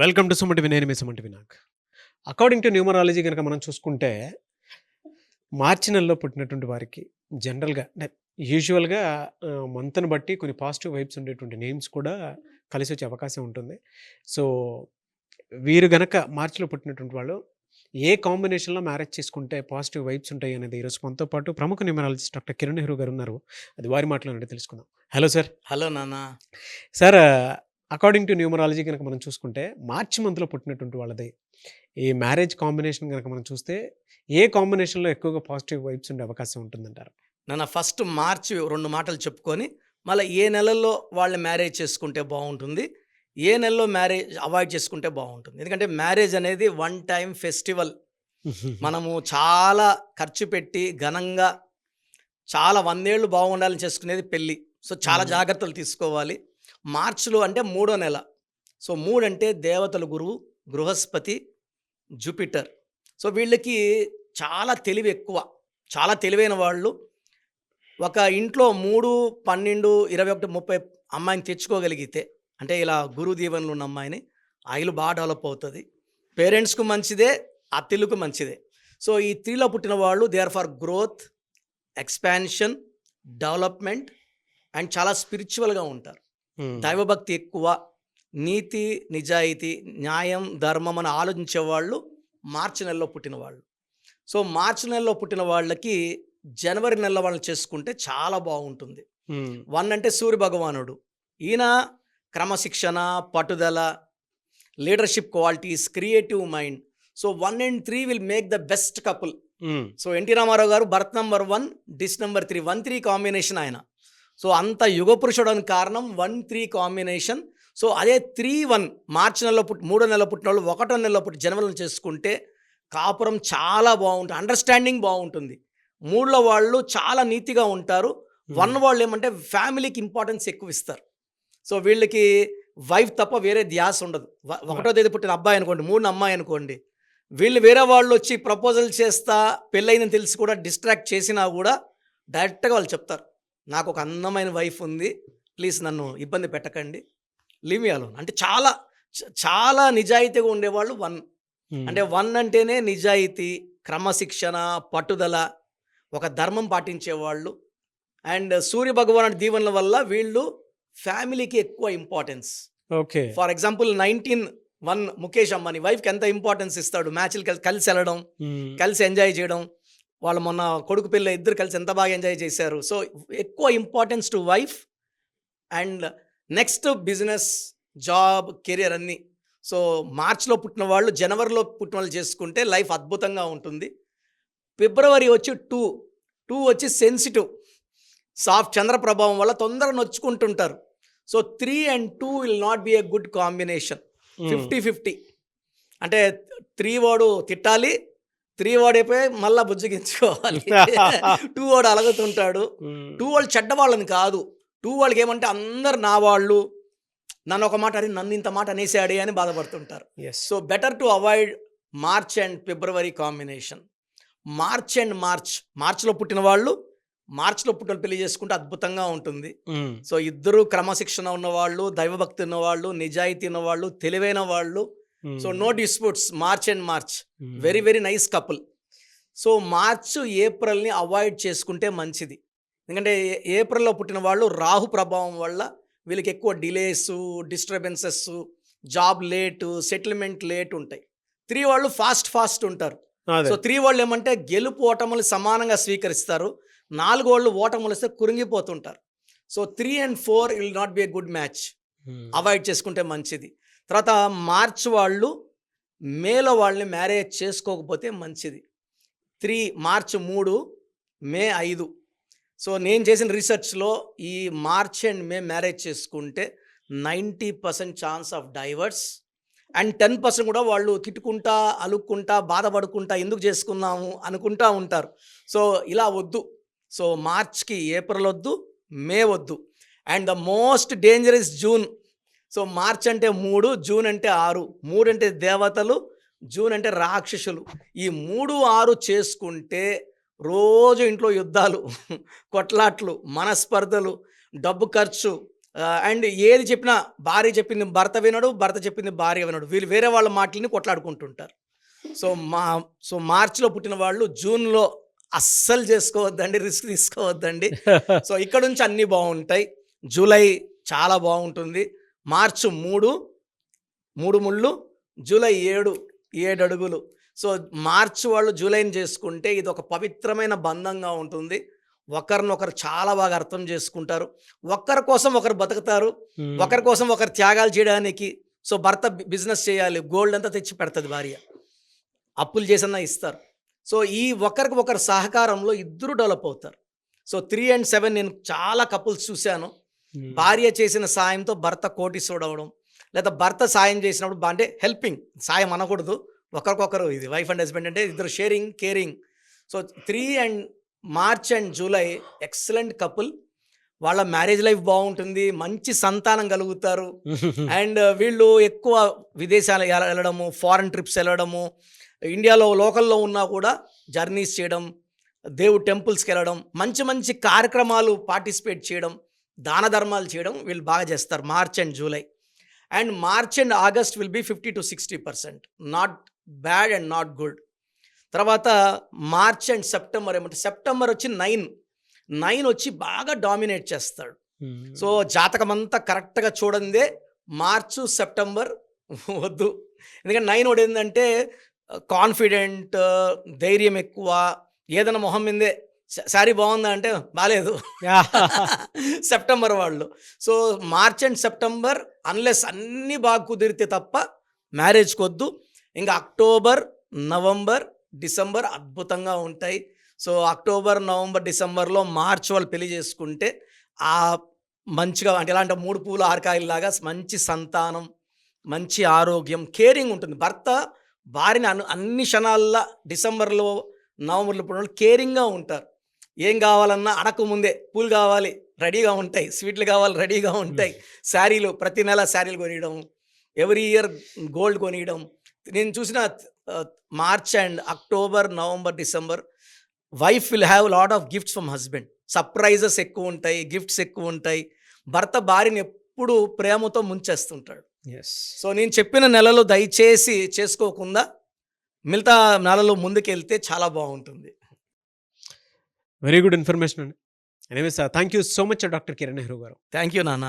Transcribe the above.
Welcome to Sumanthi నేను మీ సుమంటి వినాక్ అకార్డింగ్ టు న్యూమరాలజీ కనుక మనం చూసుకుంటే మార్చి నెలలో పుట్టినటువంటి వారికి జనరల్గా అంటే యూజువల్గా మంత్ని బట్టి కొన్ని పాజిటివ్ వైబ్స్ ఉండేటువంటి నేమ్స్ కూడా కలిసి వచ్చే అవకాశం ఉంటుంది. సో వీరు గనక మార్చిలో పుట్టినటువంటి వాళ్ళు ఏ కాంబినేషన్లో మ్యారేజ్ చేసుకుంటే పాజిటివ్ వైబ్స్ ఉంటాయి అనేది ఈరోజు మనతో పాటు ప్రముఖ న్యూమరాలజిస్ట్ డాక్టర్ కిరణ్ నెహ్రూ గారు ఉన్నారు. అది వారి మాటలో తెలుసుకుందాం. హలో సార్ హలో నాన్న. సార్ అకార్డింగ్ టు న్యూమరాలజీ కనుక మనం చూసుకుంటే మార్చి మంత్లో పుట్టినటువంటి వాళ్ళది. ఈ మ్యారేజ్ కాంబినేషన్ కనుక మనం చూస్తే ఏ కాంబినేషన్లో ఎక్కువగా పాజిటివ్ వైబ్స్ ఉండే అవకాశం ఉంటుందంటారు? నాన్న ఫస్ట్ మార్చి రెండు మాటలు చెప్పుకొని మళ్ళీ ఏ నెలల్లో వాళ్ళు మ్యారేజ్ చేసుకుంటే బాగుంటుంది ఏ నెలలో మ్యారేజ్ అవాయిడ్ చేసుకుంటే బాగుంటుంది. ఎందుకంటే మ్యారేజ్ అనేది వన్ టైం ఫెస్టివల్ మనము చాలా ఖర్చు పెట్టి ఘనంగా చాలా వందేళ్ళు బాగుండాలని చేసుకునేది పెళ్ళి. సో చాలా. జాగ్రత్తలు తీసుకోవాలి. మార్చిలో అంటే మూడో నెల. సో మూడంటే దేవతల గురువు బృహస్పతి జూపిటర్. సో వీళ్ళకి చాలా తెలివి ఎక్కువ. చాలా తెలివైన వాళ్ళు. ఒక ఇంట్లో మూడు పన్నెండు ఇరవై ఒకటి ముప్పై అమ్మాయిని తెచ్చుకోగలిగితే అంటే ఇలా గురు దీవెనలు ఉన్న అమ్మాయిని ఆయిల్ బాగా డెవలప్ అవుతుంది. పేరెంట్స్కు మంచిదే అత్తిల్లుకు మంచిదే. సో ఈ త్రీలో పుట్టిన వాళ్ళు they are for growth expansion development and చాలా స్పిరిచువల్గా ఉంటారు. దైవభక్తి ఎక్కువ నీతి నిజాయితీ న్యాయం ధర్మం అని ఆలోచించే వాళ్ళు మార్చి నెలలో పుట్టిన వాళ్ళు సో మార్చి నెలలో పుట్టిన వాళ్ళకి జనవరి నెలలో వాళ్ళు చేసుకుంటే చాలా బాగుంటుంది. వన్ అంటే సూర్య భగవానుడు. ఈయన క్రమశిక్షణ పట్టుదల leadership qualities creative mind. So one and three will make the best couple. So NT Ramarao గారు బర్త్ నెంబర్ వన్ డిస్ number three. One three combination ఆయన. సో అంత యుగ పురుషుడానికి కారణం వన్ త్రీ కాంబినేషన్. సో అదే త్రీ వన్ మార్చి నెలలో పుట్టి మూడో నెలలో పుట్టిన వాళ్ళు ఒకటో నెలలో పుట్టి జన్మలను చేసుకుంటే కాపురం చాలా బాగుంటుంది అండర్స్టాండింగ్ బాగుంటుంది. మూడులో వాళ్ళు చాలా నీతిగా ఉంటారు. వన్ వాళ్ళు ఏమంటే ఫ్యామిలీకి ఇంపార్టెన్స్ ఎక్కువ ఇస్తారు. సో వీళ్ళకి వైఫ్ తప్ప వేరే ధ్యాస ఉండదు. ఒకటో తేదీ పుట్టిన అబ్బాయి అనుకోండి మూడు అమ్మాయి అనుకోండి వీళ్ళు వేరే వాళ్ళు వచ్చి ప్రపోజల్ చేస్తా పెళ్ళయిందని తెలిసి కూడా డిస్ట్రాక్ట్ చేసినా కూడా డైరెక్ట్గా వాళ్ళు చెప్తారు. నాకు ఒక అందమైన వైఫ్ ఉంది. ప్లీజ్ నన్ను ఇబ్బంది పెట్టకండి. Leave alone. అంటే చాలా చాలా నిజాయితీగా ఉండేవాళ్ళు వన్. అంటే వన్ అంటేనే నిజాయితీ క్రమశిక్షణ పట్టుదల ఒక ధర్మం పాటించేవాళ్ళు. అండ్ సూర్య భగవానుడి దీవెనల వల్ల వీళ్ళు ఫ్యామిలీకి ఎక్కువ importance. Okay. For example nineteen one Mukesh Ambani వైఫ్కి ఎంత ఇంపార్టెన్స్ ఇస్తాడు? మ్యాచ్లు కలిసి కలిసి వెళ్ళడం కలిసి ఎంజాయ్ చేయడం. వాళ్ళు మొన్న కొడుకు పిల్ల ఇద్దరు కలిసి ఎంత బాగా ఎంజాయ్ చేశారు. సో ఎక్కువ importance to wife and next business job career అన్నీ. సో మార్చ్లో పుట్టిన వాళ్ళు జనవరిలో పుట్టిన వాళ్ళు చేసుకుంటే లైఫ్ అద్భుతంగా ఉంటుంది. ఫిబ్రవరి వచ్చి టూ టూ వచ్చి సెన్సిటివ్ సాఫ్ట్ చంద్ర ప్రభావం వల్ల తొందరగా నొచ్చుకుంటుంటారు. So three and two will not be a good combination fifty fifty అంటే త్రీ వాడు తిట్టాలి త్రీ వాడు అయిపోయి మళ్ళా బుజ్జగించుకోవాలి టూ వాడు అలగుతుంటాడు. టూ వాళ్ళు చెడ్డవాళ్ళని కాదు. టూ వాళ్ళకి ఏమంటే అందరు నా వాళ్ళు. నన్ను ఒక మాట అని నన్ను ఇంత మాట అనేసాడే అని బాధపడుతుంటారు. Yes so better to avoid March and February combination March and March మార్చ్లో పుట్టిన వాళ్ళు మార్చ్లో పుట్టిన పెళ్ళి చేసుకుంటే అద్భుతంగా ఉంటుంది. సో ఇద్దరు క్రమశిక్షణ ఉన్నవాళ్ళు దైవభక్తి ఉన్నవాళ్ళు నిజాయితీ ఉన్నవాళ్ళు తెలివైన వాళ్ళు so no disputes March and March very very nice couple so March ఏప్రిల్ని avoid చేసుకుంటే మంచిది. ఎందుకంటే ఏప్రిల్లో పుట్టిన వాళ్ళు రాహు ప్రభావం వల్ల వీళ్ళకి ఎక్కువ delays disturbances job late settlement late ఉంటాయి. త్రీ వాళ్ళు ఫాస్ట్ ఫాస్ట్ ఉంటారు. సో త్రీ వాళ్ళు ఏమంటే గెలుపు ఓటములు సమానంగా స్వీకరిస్తారు. నాలుగు వాళ్ళు ఓటములు వస్తే కురింగిపోతుంటారు. So three and four will not be a good match avoid చేసుకుంటే మంచిది. తర్వాత మార్చ్ వాళ్ళు మేలో వాళ్ళని మ్యారేజ్ చేసుకోకపోతే మంచిది. త్రీ మార్చ్ మూడు మే ఐదు. సో నేను చేసిన రీసెర్చ్లో ఈ మార్చ్ అండ్ మే మ్యారేజ్ చేసుకుంటే ninety percent chance of divorce and ten percent కూడా వాళ్ళు తిట్టుకుంటా అలుక్కుంటా బాధపడుకుంటా ఎందుకు చేసుకున్నాము అనుకుంటా ఉంటారు. సో ఇలా వద్దు. సో మార్చ్కి ఏప్రిల్ వద్దు మే వద్దు. And the most dangerous June. So March అంటే మూడు జూన్ అంటే ఆరు మూడు అంటే దేవతలు జూన్ అంటే రాక్షసులు. ఈ మూడు ఆరు చేసుకుంటే రోజు ఇంట్లో యుద్ధాలు కొట్లాట్లు మనస్పర్ధలు డబ్బు ఖర్చు అండ్ ఏది చెప్పినా భార్య చెప్పింది భర్త వినడు భర్త చెప్పింది భార్య వినడు. వీళ్ళు వేరే వాళ్ళ మాటలని కొట్లాడుకుంటుంటారు. సో మా సో మార్చిలో పుట్టిన వాళ్ళు జూన్లో అస్సలు చేసుకోవద్దండి రిస్క్ తీసుకోవద్దండి. సో ఇక్కడ నుంచి అన్నీ బాగుంటాయి. జూలై చాలా బాగుంటుంది. మార్చి మూడు మూడు ముళ్ళు జూలై ఏడు ఏడు అడుగులు సో మార్చి వాళ్ళు జూలైని చేసుకుంటే ఇది ఒక పవిత్రమైన బంధంగా ఉంటుంది. ఒకరినొకరు చాలా బాగా అర్థం చేసుకుంటారు. ఒకరి కోసం ఒకరు బతుకుతారు. ఒకరి కోసం ఒకరు త్యాగాలు చేయడానికి సో భర్త బిజినెస్ చేయాలి గోల్డ్ అంతా తెచ్చి పెడుతుంది భార్య. అప్పులు చేసన్నా ఇస్తారు. సో ఈ ఒకరికి ఒకరు సహకారంలో ఇద్దరు డెవలప్ అవుతారు. సో త్రీ అండ్ సెవెన్ నేను చాలా కపుల్స్ చూశాను. భార్య చేసిన సాయంతో భర్త కోటీశ్వరుడు అవడం లేదా భర్త సాయం చేసినప్పుడు బా- అంటే హెల్పింగ్ సాయం అనకూడదు. ఒకరికొకరు ఇది వైఫ్ అండ్ హస్బెండ్ అంటే ఇద్దరు sharing caring. So three and March and July excellent couple. వాళ్ళ మ్యారేజ్ లైఫ్ బాగుంటుంది మంచి సంతానం కలుగుతారు. అండ్ వీళ్ళు ఎక్కువ విదేశాలు వెళ్ళడము ఫారెన్ ట్రిప్స్ వెళ్ళడము ఇండియాలో లోకల్లో ఉన్నా కూడా జర్నీస్ చేయడం దేవుడు టెంపుల్స్కి వెళ్ళడం మంచి మంచి కార్యక్రమాలు పార్టిసిపేట్ చేయడం దాన ధర్మాలు చేయడం వీళ్ళు బాగా చేస్తారు March and July. And March and August will be fifty to sixty percent. Not bad and not good. తర్వాత మార్చ్ అండ్ సెప్టెంబర్ ఏమంటే సెప్టెంబర్ వచ్చి నైన్. నైన్ వచ్చి బాగా డామినేట్ చేస్తాడు. సో జాతకం అంతా కరెక్ట్గా చూడందే మార్చు సెప్టెంబర్ వద్దు. ఎందుకంటే నైన్ ఒకటి ఏంటంటే కాన్ఫిడెంట్ ధైర్యం ఎక్కువ ఏదైనా మొహం మీదే "స- శారీ బాగుందా అంటే బాగాలేదు సెప్టెంబర్ వాళ్ళు. So March and September unless అన్నీ బాగా కుదిరితే తప్ప మ్యారేజ్కి వద్దు ఇంకా అక్టోబర్ నవంబర్ డిసెంబర్ అద్భుతంగా ఉంటాయి. సో అక్టోబర్ నవంబర్ డిసెంబర్లో మార్చ్ వాళ్ళు పెళ్ళి చేసుకుంటే ఆ మంచిగా అంటే ఎలాంటి మూడు పూలు ఆరకాయలాగా మంచి సంతానం మంచి ఆరోగ్యం కేరింగ్ ఉంటుంది. భర్త భార్యని అను అన్ని క్షణాల్లో డిసెంబర్లో నవంబర్లో పుట్టిన వాళ్ళు కేరింగ్గా ఉంటారు. ఏం కావాలన్నా అడగక ముందే పూలు కావాలి రెడీగా ఉంటాయి స్వీట్లు కావాలి రెడీగా ఉంటాయి. శారీలు ప్రతి నెల శారీలు కొనియడం ఎవ్రీ ఇయర్ గోల్డ్ కొనియడం. నేను చూసిన March and October November December wife will have lot of gifts from husband. Surprises ఎక్కువ ఉంటాయి గిఫ్ట్స్ ఎక్కువ ఉంటాయి. భర్త భార్యని ఎప్పుడు ప్రేమతో ముంచేస్తుంటాడు. ఎస్ సో నేను చెప్పిన నెలలు దయచేసి చేసుకోకుండా మిగతా నెలలు ముందుకెళ్తే చాలా బాగుంటుంది. వెరీ గుడ్ ఇన్ఫర్మేషన్ అండి anyways thank you so much doctor Kiran Nehru గారు. థ్యాంక్ యూ నాన్న